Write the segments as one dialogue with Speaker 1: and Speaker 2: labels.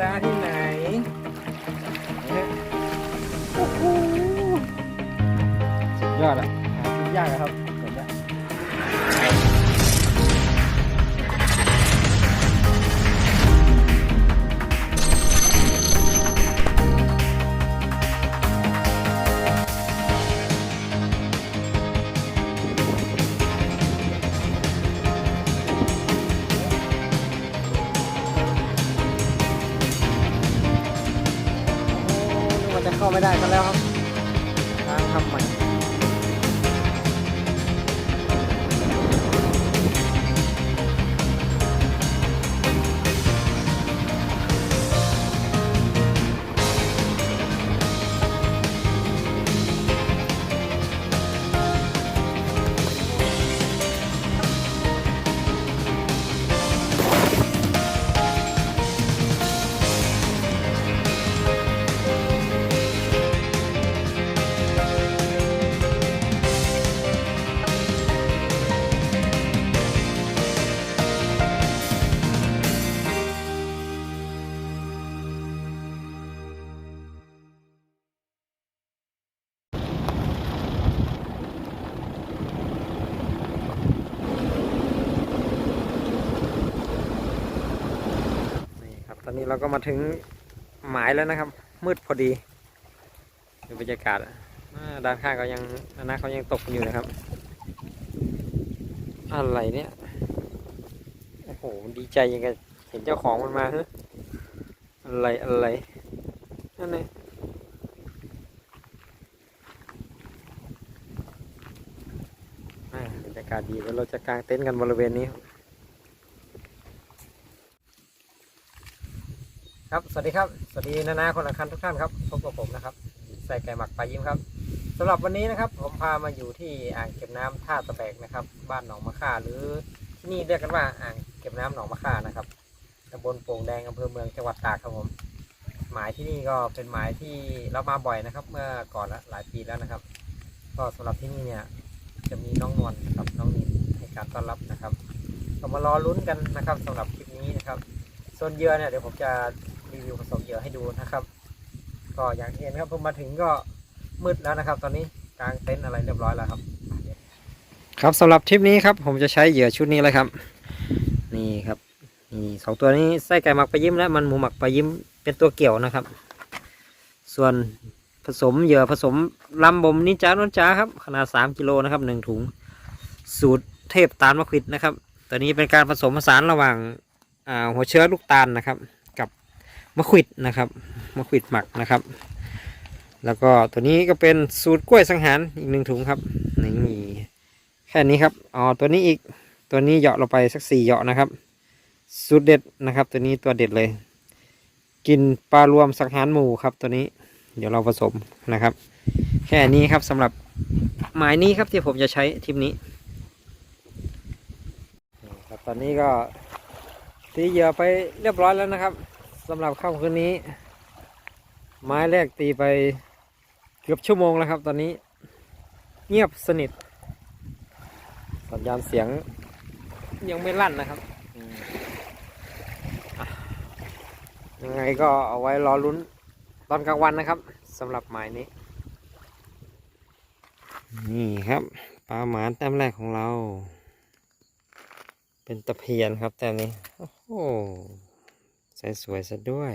Speaker 1: ดาที่ไหนเนี่ยโอ้โหสุดยอดอะหากินยากอะครับ ไม่ได้กันแล้วครับ เราก็มาถึงหมายแล้วนะครับ มืดพอดีดูบรรยากาศอ่าด้านข้างก็ยังอันนะเขายังตกอยู่นะครับ อะไรเนี่ยโอ้โหดีใจยังไงเห็นเจ้าของมันมาฮะอะไรอะไรนั่นไงอ่าบรรยากาศดีแล้วเราจะกางเต็นท์กันบริเวณนี้ ครับ สวัสดีครับ สวัสดีนานาคนละคันทุกท่านครับ พบกับผมนะครับ ใส่ไก่หมักปลายิ้มครับสำหรับวันนี้นะครับ ผมพามาอยู่ที่อ่างเก็บน้ำท่าตะแบกนะครับ บ้านหนองมะค่าหรือที่นี่เรียกกันว่าอ่างเก็บน้ำหนองมะค่านะครับตำบลโป่งแดงอำเภอเมืองจังหวัดตากครับผม หมายที่นี่ก็เป็นหมายที่เรามาบ่อยนะครับ เมื่อก่อนละหลายปีแล้วนะครับ ก็สำหรับที่นี่เนี่ยจะมีน้องนวลกับน้องนินให้การต้อนรับนะครับก็มารอลุ้นกันนะครับสำหรับคลิปนี้นะครับส่วนเยื่อเนี่ยเดี๋ยวผมจะ รีวิวผสมเหยื่อให้ดูนะครับ ก็อย่างที่เห็นครับผมมาถึงก็มืดแล้วนะครับ ตอนนี้กางเต็นท์อะไรเรียบร้อยแล้วครับ ครับสำหรับทริปนี้ครับ ผมจะใช้เหยื่อชุดนี้เลยครับ นี่ครับนี่สองตัวนี้ไส้ไก่หมักปลายิ้มและมันหมูหมักปลายิ้มเป็นตัวเกี่ยวนะครับ ส่วนผสมเหยื่อผสมลำบ่มนิจานวลจ้าครับ ขนาด 3 กิโลนะครับหนึ่งถุง สูตรเทพตาลมะขิดนะครับ ตัวนี้เป็นการผสมผสานระหว่างหัวเชื้อลูกตาลนะครับ มะขวิดนะครับมะขวิดหมักนะครับ แล้วก็ตัวนี้ก็เป็นสูตรกล้วยสังหารอีกหนึ่งถุงครับนี่แค่นี้ครับอ๋อตัวนี้อีกตัวนี้เหยาะเราไปสักสี่เหยาะนะครับ สูตรเด็ดนะครับ ตัวนี้ตัวเด็ดเลย กินปลารวมสังหารหมูครับ ตัวนี้ เดี๋ยวเราผสมนะครับ แค่นี้ครับสำหรับหมายนี้ครับที่ผมจะใช้ทิปนี้ครับตอนนี้ก็ตีเหยื่อไปเรียบร้อยแล้วนะครับ สำหรับค่ำคืนนี้ ไม้แรกตีไปเกือบชั่วโมงแล้วครับ ตอนนี้ เงียบสนิท สัญญาณเสียงยังไม่ลั่นนะครับยังไงก็เอาไว้รอลุ้นตอนกลางวันนะครับสำหรับหมายนี้ นี่ครับปลาหมานแต้มแรกของเรา เป็นตะเพียนครับแต่นี้ โอ้โห ส่สวยซะด้วย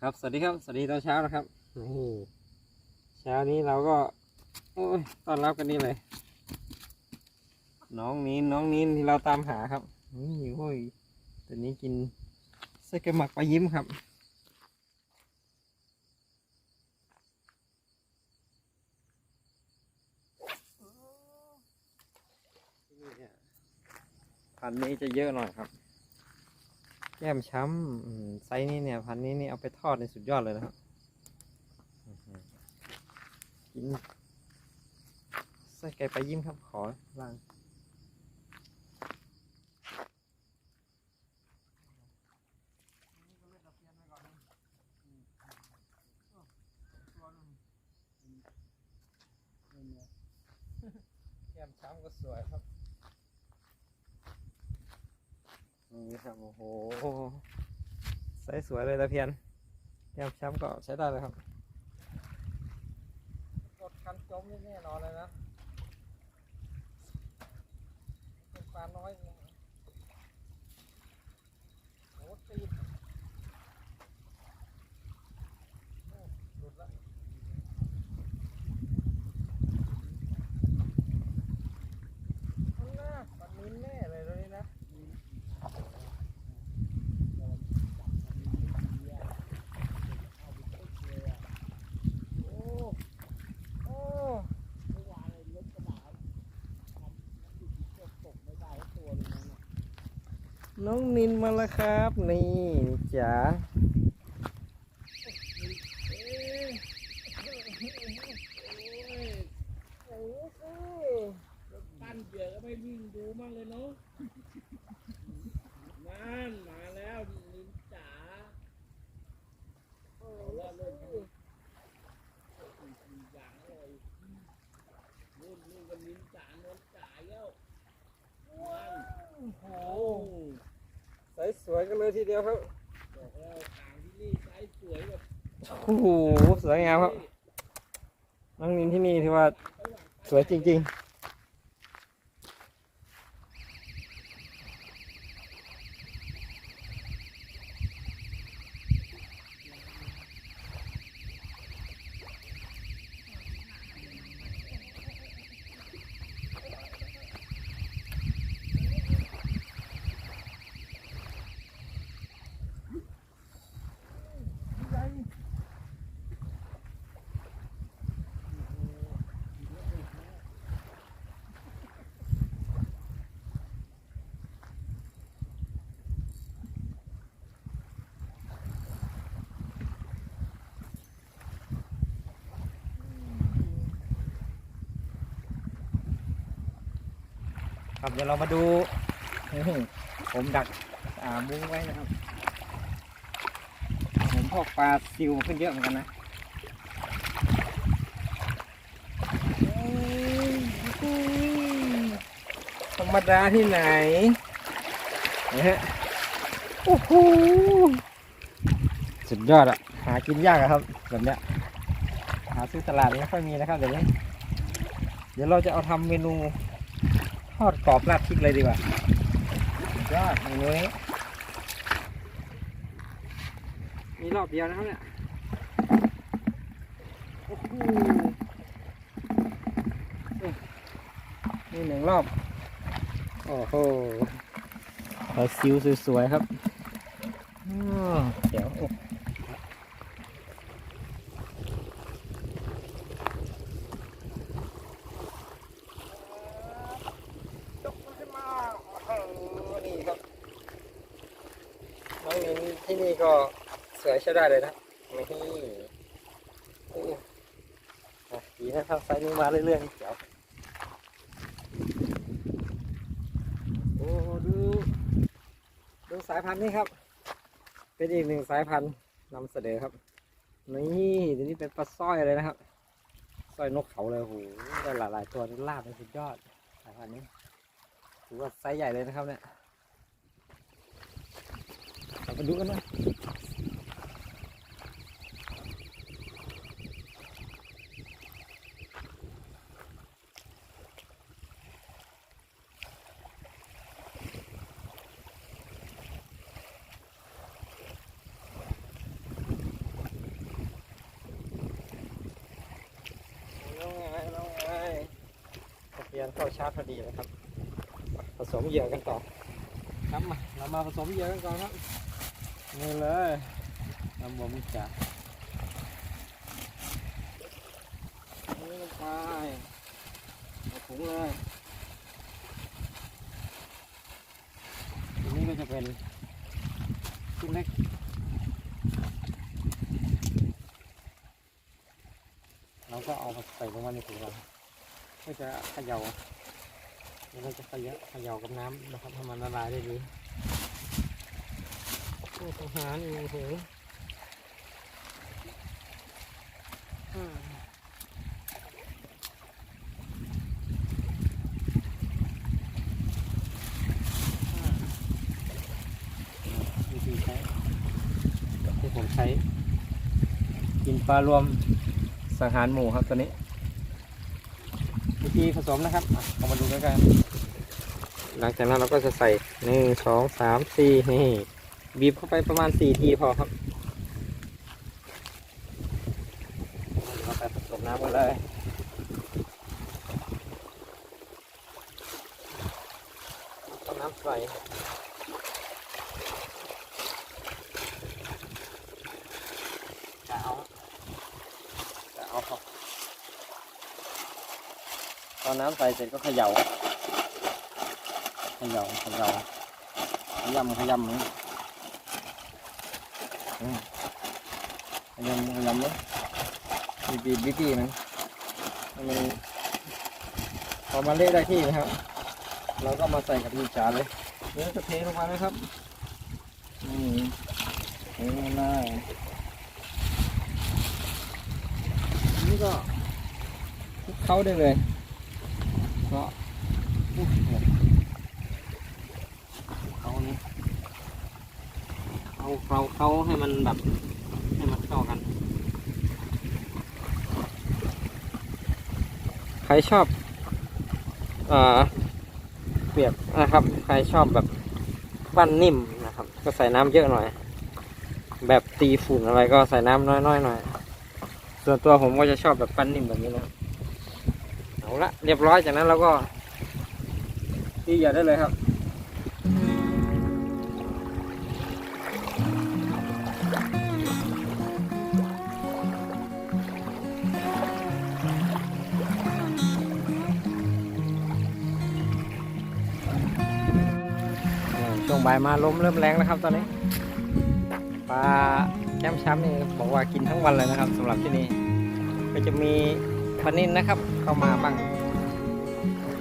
Speaker 1: ครับสวัสดีครับสวัสดีตอนเช้านะครับนี่เช้านี้เราก็ โอ้ยต้อนรับกันนี่เลย น้องนินน้องนินที่เราตามหาครับนี่โอ้ยตัวนี้กินไส้กระหมักปลายิ้มครับที่นี่เนี่ยพันธุ์นี้จะเยอะหน่อยครับ แก้มช้ำอืมไซส์นี้เนี่ยพันธุ์นี้นี่เอาไปทอดในสุดยอดเลยนะครับอื้อหือกินไส้ไก่ไปลายิ้มครับขอล่างแก้มช้ำก็สวยครับนี่ครับโอ้โห ใสสวยเลยตะเพียนแก้มช้ำก็ใช้ได้เลยครับกดคันจมนี่แน่นอนเลยนะเป็นปลาน้อยเลยโอ้ตีดโอ้หลุดละข้างหน้าปลานิ้นแน่เลยตรงนี้นะ โอ้ โอ้ น้องนินมาแล้วครับ นี่จ๋า
Speaker 2: ตั้นเหยื่อก็ไม่วิ่งดูมั่งเลยเนาะนั่นมาแล้วนินจ๋าเอาละเล่นกันอย่างอร่อยนู่นนู่นก็นินจ๋านนจ๋าแล้วนั่น
Speaker 1: โอ้
Speaker 2: โอ้
Speaker 1: ใสสวยกันเลยทีเดียวครับ
Speaker 2: บอกแล้วทางที่นี่ไซส์สวยแบบ
Speaker 1: โอ้โหสวยงามครับน้องนินที่นี่ที่ว่าสวยจริง ๆ ครับเดี๋ยวเรามาดูผมดักมุ้งไว้นะครับผมพอกปลาซิวขึ้นเยอะเหมือนกันนะธรรมดาที่ไหนนะฮะโอ้โหสุดยอดอะหากินยากอะครับแบบเนี้ยหาซื้อตลาดไม่ค่อยมีนะครับเดี๋ยวนี้เดี๋ยวเราจะเอาทำเมนู ทอดกรอบราดพริกเลยดีกว่ายอดเมนูนี้มีรอบเดียวนะครับเนี่ยโอ้โหนี่หนึ่งรอบ โอ้โหปลาซิวสวยๆครับเดี๋ยวโอ้ยกมันขึ้นมาโอ้โหนี่ครับน้องนิน ที่นี่ก็สวยใช้ได้เลยนะนี่ดีนะครับไซส์นี้มาเรื่อยๆเดี๋ยวโอ้ดูดูสายพันธุ์นี้ครับ เป็นอีกหนึ่งสายพันธุ์นำเสนอครับ นี่เดี๋ยวนี้เป็นปลาสร้อยเลยนะครับสร้อยนกเขาเลยโอ้โหได้หลายๆตัวนี่ลาบเป็นสุดยอดสายพันธุ์นี้ถือว่าไซส์ใหญ่เลยนะครับเนี่ย เราดูกันนะแล้วไงแล้วไงตะเพียนเข้าชาร์จพอดีเลยครับ ผสมเหยื่อกันต่อครับมาเรามาผสมเหยื่อกันก่อนครับ นี่เลยน้ำมันจ่านี่ลงไปเอาถุงเลยทีนี้ก็จะเป็นชิ้นเล็กเราก็เอามาใส่ลงมาในถุงเราเพื่อจะเขย่าแล้วก็จะเขย่าเขย่ากับน้ำนะครับให้มันละลายได้ดี อ้ทหารโอ้โหวิธีใช้ที่ผมใช้ กินปลารวมสังหารหมูครับตัวนี้ วิธีผสมนะครับเอามาดูกันกันหลังจากนั้นเราก็จะใส่หนึ่งสองสามสี่นี่ บีบเข้าไปประมาณสี่ทีพอครับเราไปผสมน้ำกันเลยเอาน้ำใส่จะเอาจะเอาครับตอนน้ำใส่เสร็จก็เขย่าเขย่าเขย่าขยำขยำนี่อืมข ยำขยำเลยบีบบีบบีบมันให้มันพอมาเละได้ที่นะครับ เราก็มาใส่กับดีจานเลยเนื้อจะเทลงมานะครับนี่เทลงมานี่ก็คลุกเข้าได้เลย ก็อุ๊ยเขานี่ เอาเขาเขาให้มันแบบให้มันเข้ากัน ใครชอบอ่าเปียกนะครับ ใครชอบแบบปั้นนิ่มนะครับ ก็ใส่น้ำเยอะหน่อย แบบตีฝุ่นอะไรก็ใส่น้ำน้อยๆหน่อยส่วนตัวผมก็จะชอบแบบปั้นนิ่มแบบนี้นะเอาละเรียบร้อยจากนั้นเราก็ตีเหยื่อได้เลยครับ บ่ายมาลมเริ่มแรงแล้วครับตอนนี้ปลาแก้มช้ำนี่บอกว่ากินทั้งวันเลยนะครับสำหรับที่นี่ก็จะมีปลานินนะครับ เข้ามาบ้าง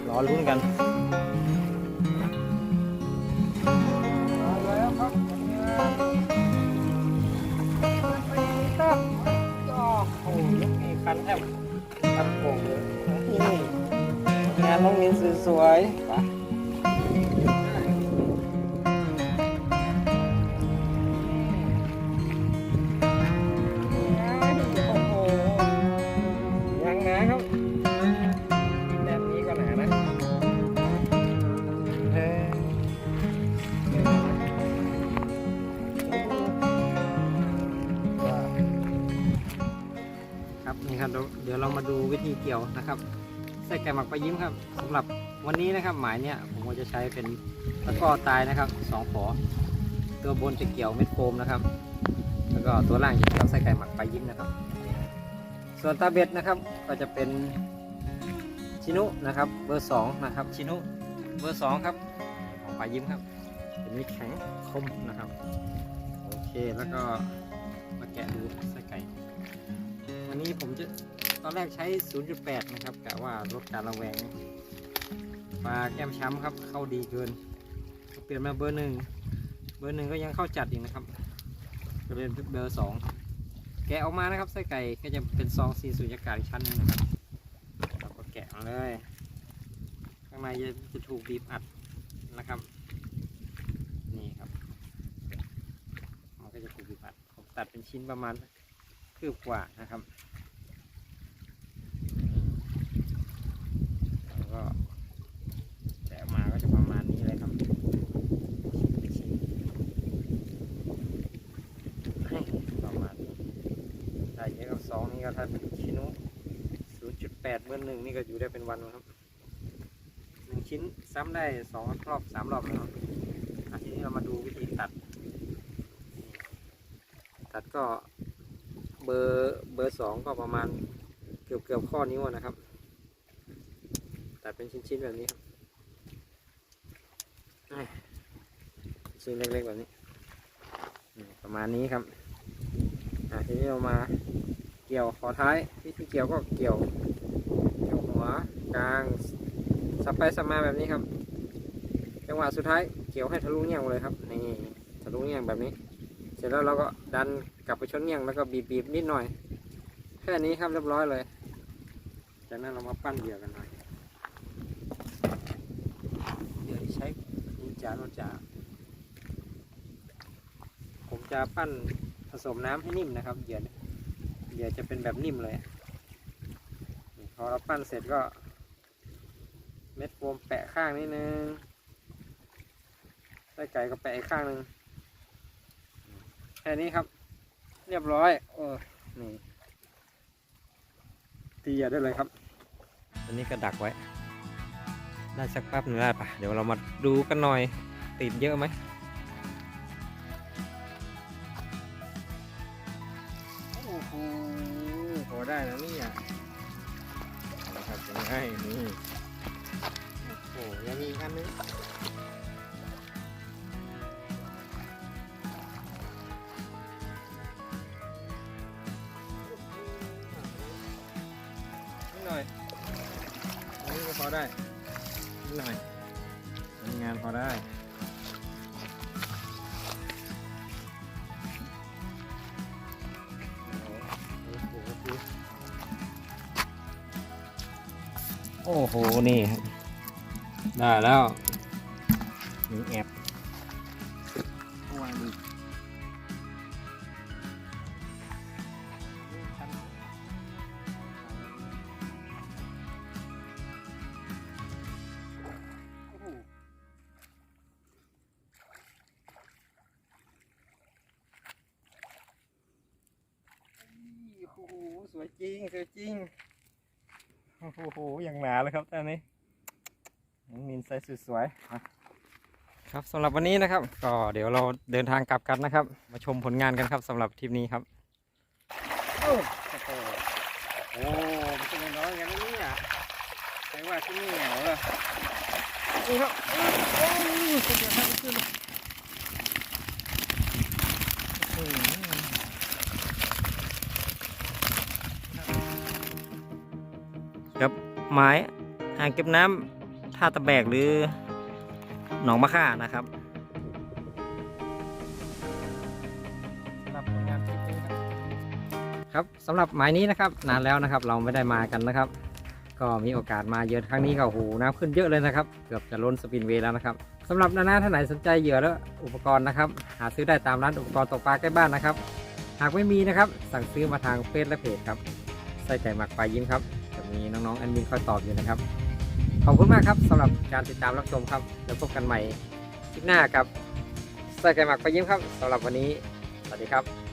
Speaker 1: รอลุ้นกันมาแล้วครับโอ้โหยกเอคันแทบตัดโป่งเลยนี่งานน้องมินสวยๆ เกี่ยวนะครับใส่ไก่หมักปลายิ้มครับสำหรับวันนี้นะครับหมายเนี่ยผมก็จะใช้เป็นตะกร้อตายนะครับสองฝอตัวบนจะเกี่ยวเม็ดโฟมนะครับ แล้วก็ตัวล่างจะเกี่ยวไส้ไก่หมักปลายิ้มนะครับ ส่วนตาเบ็ดนะครับก็จะเป็นชินุนะครับเบอร์สองนะครับชินุเบอร์สองครับของปลายิ้มครับเป็นมิตรแข็งคมนะครับโอเคแล้วก็มาแกะดูไส้ไก่ วันนี้ผมจะ ตอนแรกใช้ 0.8 นะครับกะว่าลดการระแวงปลาแก้มช้ำครับ เข้าดีเกิน เปลี่ยนมาเบอร์หนึ่งเบอร์หนึ่งก็ยังเข้าจัดอีกนะครับก็เป็นเบอร์สองแกะออกมานะครับไส้ไก่ก็จะเป็นซองซีสุญญากาศอีกชั้นหนึงนะครับเราก็แกะมาเลย ข้างในจะจะถูกบีบอัดนะครับ นี่ครับ มันก็จะถูกบีบอัดผมตัดเป็นชิ้นประมาณคืบกว่านะครับแล้วก็แกะออกมาก็จะประมาณนี้เลยครับเป็นชิ้น ให้ประมาณนี้ได้เยอะ กับสองนี่ก็ถ้าเป็นชินุศูนย์จุดแปดเบอร์หนึ่งนี่ก็อยู่ได้เป็นวันนะครับหนึ่งชิ้นซ้ำได้สองรอบสามรอบนะครับทีนี้เรามาดูวิธีตัด ตัดก็เบอร์เบอร์สองก็ประมาณเกือบเกือบข้อนิ้วนะครับ ตัดเป็นชิ้นๆแบบนี้ครับชิ้นเล็กๆแบบนี้ ประมาณนี้ครับทีนี้เรามา เกี่ยวขอท้ายวิธีเกี่ยวก็เกี่ยวเกี่ยวหัวกลางสับไปสับมาแบบนี้ครับ จังหวะสุดท้ายเกี่ยวให้ทะลุเงี่ยงเลยครับนี่ทะลุเงี่ยงแบบนี้ เสร็จแล้วเราก็ดันกลับไปชนเงี่ยงแล้วก็บีบบีบนิดหน่อยแค่นี้ครับเรียบร้อยเลย จากนั้นเรามาปั้นเหยื่อกันหน่อยเหยื่อที่ใช้นิจาโนจาผมจะปั้นผสมน้ำให้นิ่มนะครับเหยื่อ เนี่ยเหยื่อจะเป็นแบบนิ่มเลยพอเราปั้นเสร็จก็ เม็ดโฟมแปะข้างนิดนึงไส้ไก่ก็แปะอีกข้างนึงแค่นี้ครับ เรียบร้อยเออนี่ตีเหยื่อได้เลยครับอันนี้ก็ดักไว้ ได้สักแป๊บหนึงได้ปะเดี๋ยวเรามาดูกันหน่อย ติดเยอะไหม หน่อยอันนี้ก็พอได้นิดหน่อยทำงานพอได้โอ้โห นี่ครับได้แล้ว มีแอบ โอ้โหสวยจริงสวยจริงโอ้โหอย่างหนาเลยครับตอนนี้น้องนินไซส์สุดสวยมาครับสำหรับวันนี้นะครับ ก็เดี๋ยวเราเดินทางกลับกันนะครับ มาชมผลงานกันครับสำหรับทริปนี้ครับโอ้โหโอ้ไม่ใช่น้อยๆกันนะเนี่ยใช่ว่าที่นี่เหงาเลยนี่ครับโอ้โอ้คนเดียวครับขึ้น กับหมายอ่างเก็บน้ำท่าตะแบกหรือหนองมะค่านะครับครับสำหรับหมายนี้นะครับนานแล้วนะครับเราไม่ได้มากันนะครับ ก็มีโอกาสมาเยอะครั้งนี้ก็โอ้โหน้ำขึ้นเยอะเลยนะครับ เกือบจะล้นสปินเวย์แล้วนะครับสำหรับนานาท่านไหนสนใจเหยื่อและอุปกรณ์นะครับ หาซื้อได้ตามร้านอุปกรณ์ตกปลาใกล้บ้านนะครับ หากไม่มีนะครับ สั่งซื้อมาทางเฟซและเพจครับ ใส่ไก่หมักปลายิ้มครับ มีน้องๆแอดมินคอยตอบอยู่นะครับ ขอบคุณมากครับสำหรับการติดตามรับชมครับ แล้วพบกันใหม่คลิปหน้ากับใส่ไก่หมักไปยิ้มครับสำหรับวันนี้ สวัสดีครับ